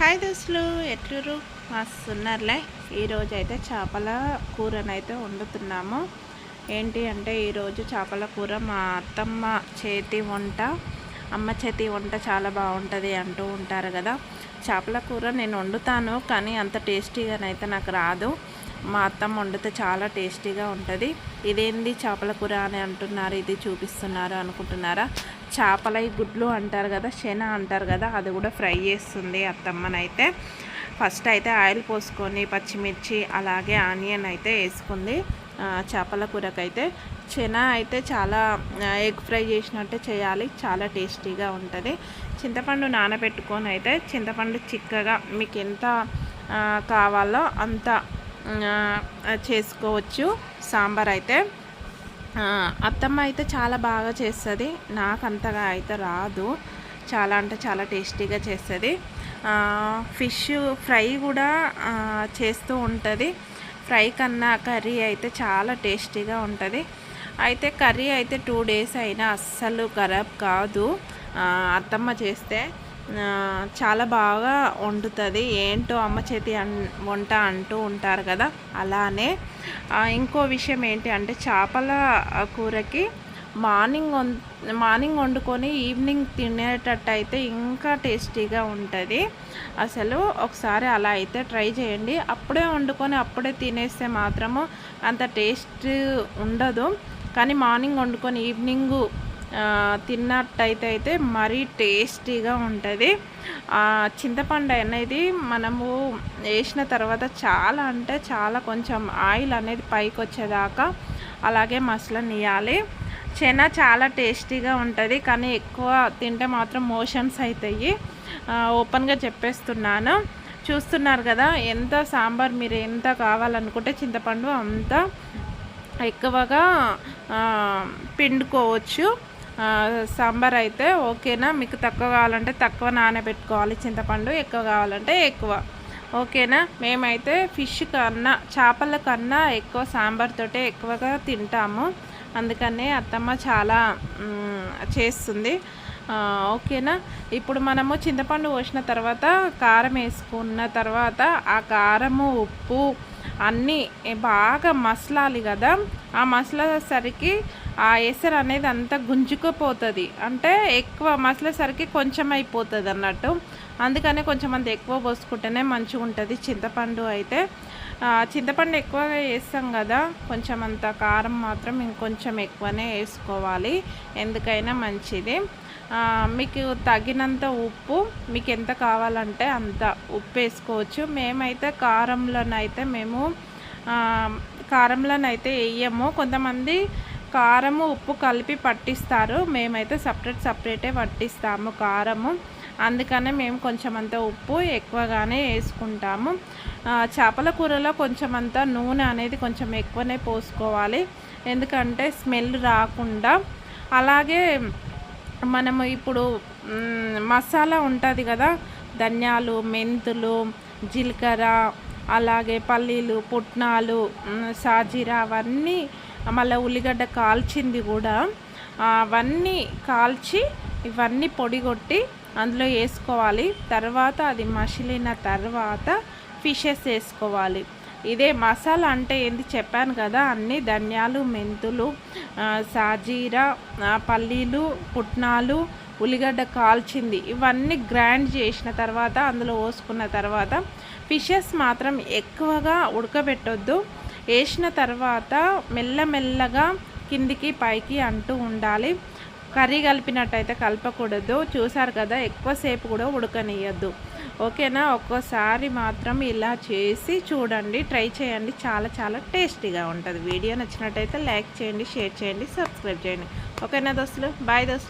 Hi దోస్తులు ఎట్లురు మస్తున్నారులే. ఈరోజు అయితే చేపల కూరనైతే వండుతున్నాము. ఏంటి అంటే ఈరోజు చేపల కూర మా అత్తమ్మ చేతి వంట అమ్మ చేతి వంట చాలా బాగుంటుంది అంటూ ఉంటారు కదా. చేపల కూర నేను వండుతాను కానీ అంత టేస్టీగానైతే నాకు రాదు. మా అత్తమ్మ వండితే చాలా టేస్టీగా ఉంటుంది. ఇదేంది చేపల కూర అని అంటున్నారు ఇది చూపిస్తున్నారు అనుకుంటున్నారా? చేపల గుడ్లు అంటారు కదా శన అంటారు కదా అది కూడా ఫ్రై చేస్తుంది అత్తమ్మనైతే. ఫస్ట్ అయితే ఆయిల్ పోసుకొని పచ్చిమిర్చి అలాగే ఆనియన్ అయితే వేసుకుంది చేపల కూరకైతే. చెన అయితే చాలా ఎగ్ ఫ్రై చేసినట్టే చేయాలి చాలా టేస్టీగా ఉంటుంది. చింతపండు నానబెట్టుకొని అయితే చింతపండు చిక్కగా మీకు ఎంత కావాలో అంత చేసుకోవచ్చు. సాంబార్ అయితే. అత్తమ్మ అయితే చాలా బాగా చేస్తుంది. నాకు అంతగా అయితే రాదు. చాలా అంటే చాలా టేస్టీగా చేస్తుంది. ఫిష్ ఫ్రై కూడా చేస్తూ ఉంటుంది. ఫ్రై కన్నా కర్రీ అయితే చాలా టేస్టీగా ఉంటుంది. అయితే కర్రీ అయితే టూ డేస్ అయినా అస్సలు ఖరాబ్ కాదు. అత్తమ్మ చేస్తే చాలా బాగా వండుతుంది. ఏంటో అమ్మ చేతి వంట అంటూ ఉంటారు కదా అలానే. ఇంకో విషయం ఏంటి అంటే చేపల కూరకి మార్నింగ్ మార్నింగ్ వండుకొని ఈవినింగ్ తినేటట్టు అయితే ఇంకా టేస్టీగా ఉంటుంది. అసలు ఒకసారి అలా అయితే ట్రై చేయండి. అప్పుడే వండుకొని అప్పుడే తినేస్తే మాత్రము అంత టేస్ట్ ఉండదు. కానీ మార్నింగ్ వండుకొని ఈవినింగ్ తిన్నట్టయితే అయితే మరీ టేస్టీగా ఉంటుంది. చింతపండు అనేది మనము వేసిన తర్వాత చాలా అంటే చాలా కొంచెం ఆయిల్ అనేది పైకి వచ్చేదాకా అలాగే మసల నీయాలి చెన చాలా టేస్టీగా ఉంటుంది కానీ ఎక్కువ తింటే మాత్రం మోషన్స్ అవుతాయి ఓపెన్గా చెప్పేస్తున్నాను. చూస్తున్నారు కదా ఎంత సాంబార్ మీరు ఎంత కావాలనుకుంటే చింతపండు అంత ఎక్కువగా పిండుకోవచ్చు. సాంబార్ అయితే ఓకేనా? మీకు తక్కువ కావాలంటే తక్కువ నానబెట్టుకోవాలి. చింతపండు ఎక్కువ కావాలంటే ఎక్కువ. ఓకేనా? మేమైతే ఫిష్ కన్నా చేపల కన్నా ఎక్కువ సాంబార్తోటే ఎక్కువగా తింటాము. అందుకనే అత్తమ్మ చాలా చేస్తుంది. ఓకేనా? ఇప్పుడు మనము చింతపండు పోసిన తర్వాత కారం వేసుకున్న తర్వాత ఆ కారము ఉప్పు అన్నీ బాగా మసలాలి కదా. ఆ మసలసరికి ఆ ఎసరు అనేది అంతా గుంజుకుపోతుంది. అంటే ఎక్కువ మసలేసరికి కొంచెం అయిపోతుంది అన్నట్టు అందుకనే కొంచెం అంత ఎక్కువ పోసుకుంటేనే మంచిగా ఉంటుంది చింతపండు అయితే చింతపండు ఎక్కువగా వేస్తాం కదా కొంచెం అంత కారం మాత్రం ఇంకొంచెం ఎక్కువనే వేసుకోవాలి. ఎందుకైనా మంచిది. మీకు తగినంత ఉప్పు మీకు ఎంత కావాలంటే అంత ఉప్పు వేసుకోవచ్చు. మేమైతే కారంలోనైతే మేము కారంలోనైతే వేయము. కొంతమంది కారము ఉప్పు కలిపి పట్టిస్తారు. మేమైతే సపరేట్ సపరేటే పట్టిస్తాము కారము. అందుకనే మేము కొంచెం అంత ఉప్పు ఎక్కువగానే వేసుకుంటాము. చేపల కూరలో కొంచెం అంత నూనె అనేది కొంచెం ఎక్కువనే పోసుకోవాలి. ఎందుకంటే స్మెల్ రాకుండా. అలాగే మనము ఇప్పుడు మసాలా ఉంటుంది కదా. ధనియాలు మెంతులు జీలకర్ర అలాగే పల్లీలు పుట్నాలు సాజీరా అవన్నీ మళ్ళీ ఉల్లిగడ్డ కాల్చింది కూడా. అవన్నీ కాల్చి ఇవన్నీ పొడిగొట్టి అందులో వేసుకోవాలి. తర్వాత అది మసిలిన తర్వాత ఫిషెస్ వేసుకోవాలి. ఇదే మసాలా అంటే ఏంది చెప్పాను కదా అన్ని ధనియాలు మెంతులు సాజీరా పల్లీలు పుట్నాలు ఉల్లిగడ్డ కాల్చింది. ఇవన్నీ గ్రైండ్ చేసిన తర్వాత అందులో పోసుకున్న తర్వాత ఫిషెస్ మాత్రం ఎక్కువగా ఉడకబెట్టొద్దు. వేసిన తర్వాత మెల్లమెల్లగా కిందికి పైకి అంటూ ఉండాలి. కర్రీ కలిపినట్టయితే కలపకూడదు. చూసారు కదా ఎక్కువసేపు కూడా ఉడకనియద్దు ఓకేనా? ఒక్కోసారి మాత్రం ఇలా చేసి చూడండి ట్రై చేయండి. చాలా చాలా టేస్టీగా ఉంటుంది. వీడియో నచ్చినట్టయితే లైక్ చేయండి షేర్ చేయండి సబ్స్క్రైబ్ చేయండి. ఓకేనా దోస్తులు? బాయ్ దోస్తులు.